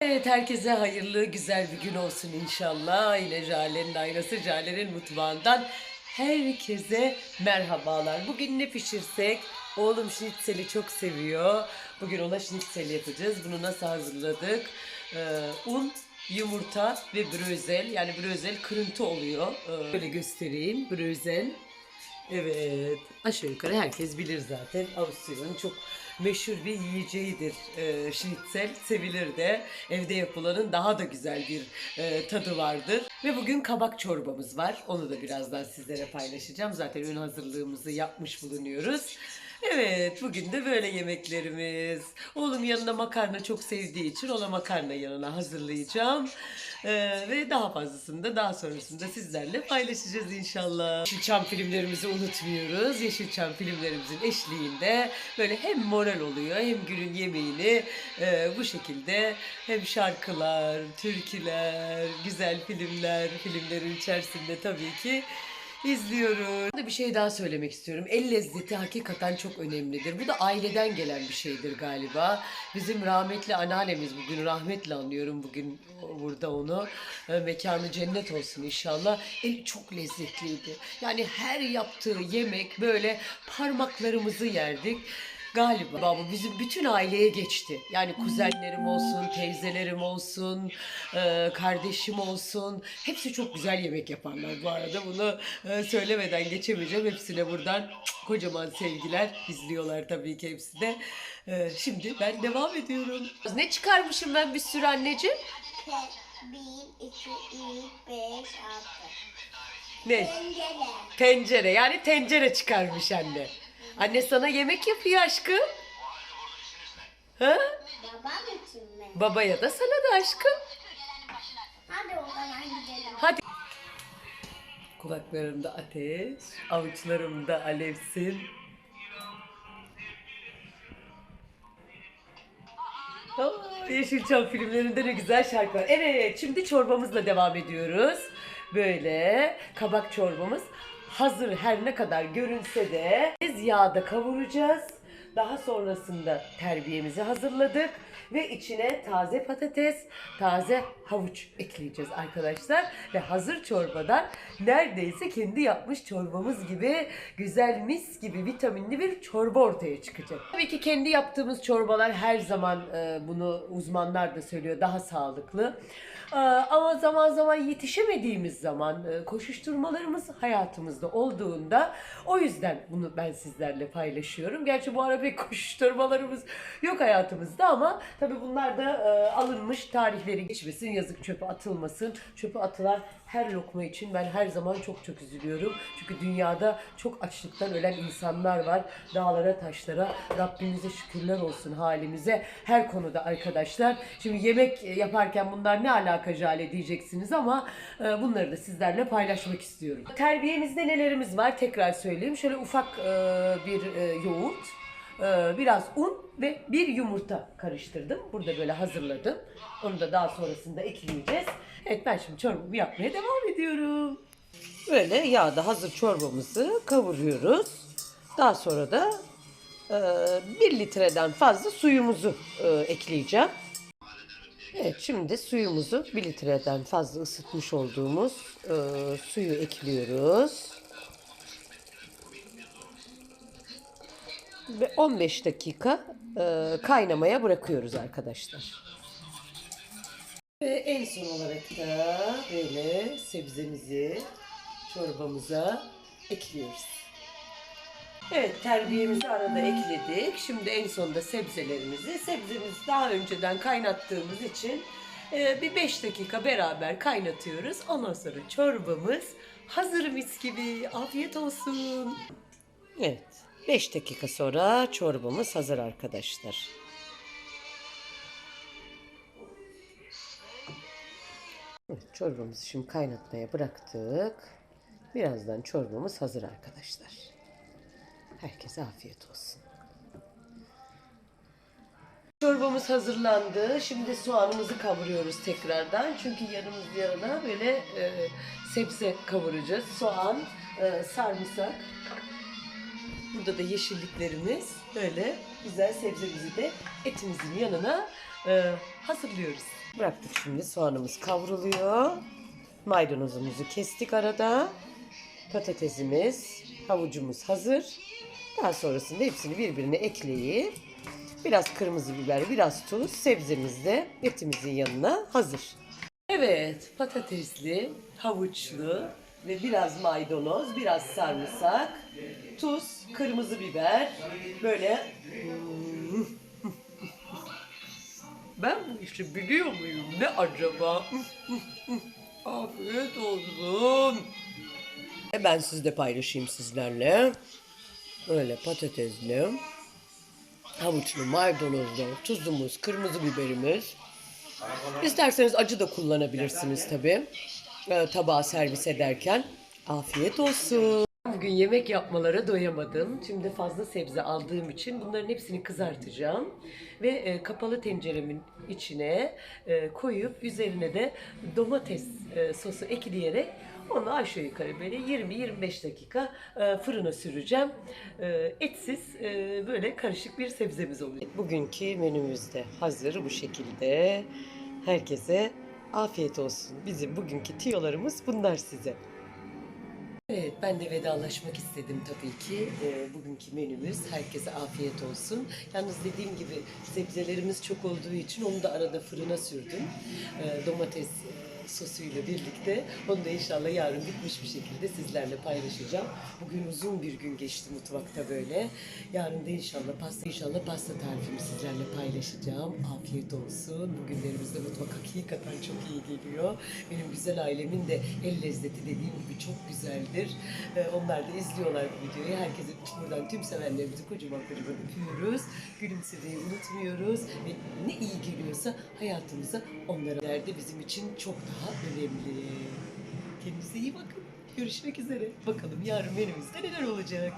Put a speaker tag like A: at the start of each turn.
A: Evet herkese hayırlı güzel bir gün olsun inşallah. Yine Jale'nin aynası Jale'nin mutfağından herkese merhabalar. Bugün ne pişirsek? Oğlum şnitzeli çok seviyor. Bugün ona şnitzel yapacağız. Bunu nasıl hazırladık? Ee, un, yumurta ve brözel. Yani brözel kırıntı oluyor. Ee, böyle göstereyim. Brözel. Evet. Aşağı yukarı herkes bilir zaten. Avusturya'nın çok meşhur bir yiyeceğidir. Ee, şnitzel sevilir de. Evde yapılanın daha da güzel bir e, tadı vardır. Ve bugün kabak çorbamız var. Onu da birazdan sizlere paylaşacağım. Zaten ön hazırlığımızı yapmış bulunuyoruz. Evet, bugün de böyle yemeklerimiz. Oğlum yanına makarna çok sevdiği için ona makarna yanına hazırlayacağım. Ee, ve daha fazlasını da daha sonrasında sizlerle paylaşacağız inşallah. Yeşilçam filmlerimizi unutmuyoruz. Yeşilçam filmlerimizin eşliğinde böyle hem moral oluyor hem günün yemeğini e, bu şekilde hem şarkılar, türküler, güzel filmler, filmlerin içerisinde tabii ki izliyoruz. Bir şey daha söylemek istiyorum. El lezzeti hakikaten çok önemlidir. Bu da aileden gelen bir şeydir galiba. Bizim rahmetli anneannemiz bugün rahmetle anıyorum bugün burada onu. E, Mekanı cennet olsun inşallah. El çok lezzetliydi. Yani her yaptığı yemek böyle parmaklarımızı yerdik. Galiba bu bizim bütün aileye geçti. Yani kuzenlerim olsun, teyzelerim olsun, e, kardeşim olsun. Hepsi çok güzel yemek yaparlar bu arada. Bunu e, söylemeden geçemeyeceğim. Hepsine buradan kocaman sevgiler. izliyorlar tabii ki hepsi de. E, şimdi ben devam ediyorum. Ne çıkarmışım ben bir sürü anneciğim?
B: Te, bir, iki, üç, beş, altı.
A: Ne?
B: Tencere.
A: Tencere. Yani tencere çıkarmış anne. Anne sana yemek yapıyor aşkım. Ha?
B: Babam için mi?
A: Babaya da sana da aşkım.
B: Hadi o zaman gidelim.
A: Hadi. Kulaklarımda ateş, avuçlarımda alevsin. Aa, Yeşilçam filmlerinde ne güzel şarkı var. Evet, şimdi çorbamızla devam ediyoruz. Böyle kabak çorbamız hazır her ne kadar görünse de biz yağda kavuracağız. Daha sonrasında terbiyemizi hazırladık ve içine taze patates, taze havuç ekleyeceğiz arkadaşlar. Ve hazır çorbadan neredeyse kendi yapmış çorbamız gibi güzel mis gibi vitaminli bir çorba ortaya çıkacak. Tabii ki kendi yaptığımız çorbalar her zaman e, bunu uzmanlar da söylüyor daha sağlıklı. Ee, Ama zaman zaman yetişemediğimiz zaman e, koşuşturmalarımız hayatımızda olduğunda o yüzden bunu ben sizlerle paylaşıyorum. Gerçi bu ara pek koşuşturmalarımız yok hayatımızda ama tabii bunlar da e, alınmış tarihleri geçmesin, yazık çöpe atılmasın. Çöpe atılan her lokma için ben her zaman çok çok üzülüyorum. Çünkü dünyada çok açlıktan ölen insanlar var. Dağlara, taşlara Rabbimize şükürler olsun halimize her konuda arkadaşlar. Şimdi yemek yaparken bunlar ne alaka Jale diyeceksiniz ama e, bunları da sizlerle paylaşmak istiyorum. Terbiyemizde nelerimiz var tekrar söyleyeyim. Şöyle ufak e, bir e, yoğurt, biraz un ve bir yumurta karıştırdım. Burada böyle hazırladım. Onu da daha sonrasında ekleyeceğiz. Evet ben şimdi çorbamı yapmaya devam ediyorum. Böyle yağda hazır çorbamızı kavuruyoruz. Daha sonra da e, 1 litreden fazla suyumuzu e, ekleyeceğim. Evet şimdi suyumuzu 1 litreden fazla ısıtmış olduğumuz e, suyu ekliyoruz. Ve 15 dakika e, kaynamaya bırakıyoruz arkadaşlar. Ve en son olarak da böyle sebzemizi çorbamıza ekliyoruz. Evet terbiyemizi arada ekledik. Şimdi en sonunda sebzelerimizi. Sebzemizi daha önceden kaynattığımız için e, bir 5 dakika beraber kaynatıyoruz. Ondan sonra çorbamız hazır mis gibi. Afiyet olsun. Evet 5 dakika sonra çorbamız hazır arkadaşlar. Çorbamızı şimdi kaynatmaya bıraktık. Birazdan çorbamız hazır arkadaşlar. Herkese afiyet olsun. Çorbamız hazırlandı. Şimdi soğanımızı kavuruyoruz tekrardan. Çünkü yanımız yanına böyle e, sebze kavuracağız. Soğan, e, sarımsak. Burada da yeşilliklerimiz. Böyle güzel sebzemizi de etimizin yanına e, hazırlıyoruz. Bıraktık şimdi soğanımız kavruluyor. Maydanozumuzu kestik arada. Patatesimiz, havucumuz hazır. Daha sonrasında hepsini birbirine ekleyip biraz kırmızı biber, biraz tuz, sebzemiz de etimizin yanına hazır. Evet, patatesli, havuçlu ve biraz maydanoz, biraz sarımsak, tuz, kırmızı biber, böyle ben bu işi biliyor muyum? Ne acaba? Afiyet olsun. E ben sizle paylaşayım sizlerle. Öyle patatesli, havuçlu, maydanozlu, tuzumuz, kırmızı biberimiz. İsterseniz acı da kullanabilirsiniz tabii. Ee, tabağa servis ederken. Afiyet olsun. Bugün yemek yapmalara doyamadım. Şimdi fazla sebze aldığım için bunların hepsini kızartacağım. Ve e, kapalı tenceremin içine e, koyup üzerine de domates e, sosu ekleyerek onu aşağı yukarı böyle 20-25 dakika e, fırına süreceğim. E, etsiz e, böyle karışık bir sebzemiz olacak. Bugünkü menümüz de hazır bu şekilde. Herkese afiyet olsun. Bizim bugünkü tiyolarımız bunlar size. Evet, ben de vedalaşmak istedim tabii ki. Ee, bugünkü menümüz herkese afiyet olsun. Yalnız dediğim gibi sebzelerimiz çok olduğu için onu da arada fırına sürdüm. Ee, domates e, sosuyla birlikte. Onu da inşallah yarın bitmiş bir şekilde sizlerle paylaşacağım. Bugün uzun bir gün geçti mutfakta böyle. Yarın da inşallah pasta inşallah pasta tarifimi sizlerle paylaşacağım. Afiyet olsun. Bugünlerimizde mutfak hakikaten çok iyi geliyor. Benim güzel ailemin de el lezzeti dediğim gibi çok güzeldir. Ee, onlar da izliyorlar bu videoyu. Herkese buradan tüm sevenlerimizi kocaman kocaman öpüyoruz. Gülümsemeyi unutmuyoruz. Ve ne iyi geliyorsa hayatımıza onlara derdi bizim için çok daha önemli. Kendinize iyi bakın. Görüşmek üzere. Bakalım yarın menümüzde neler olacak.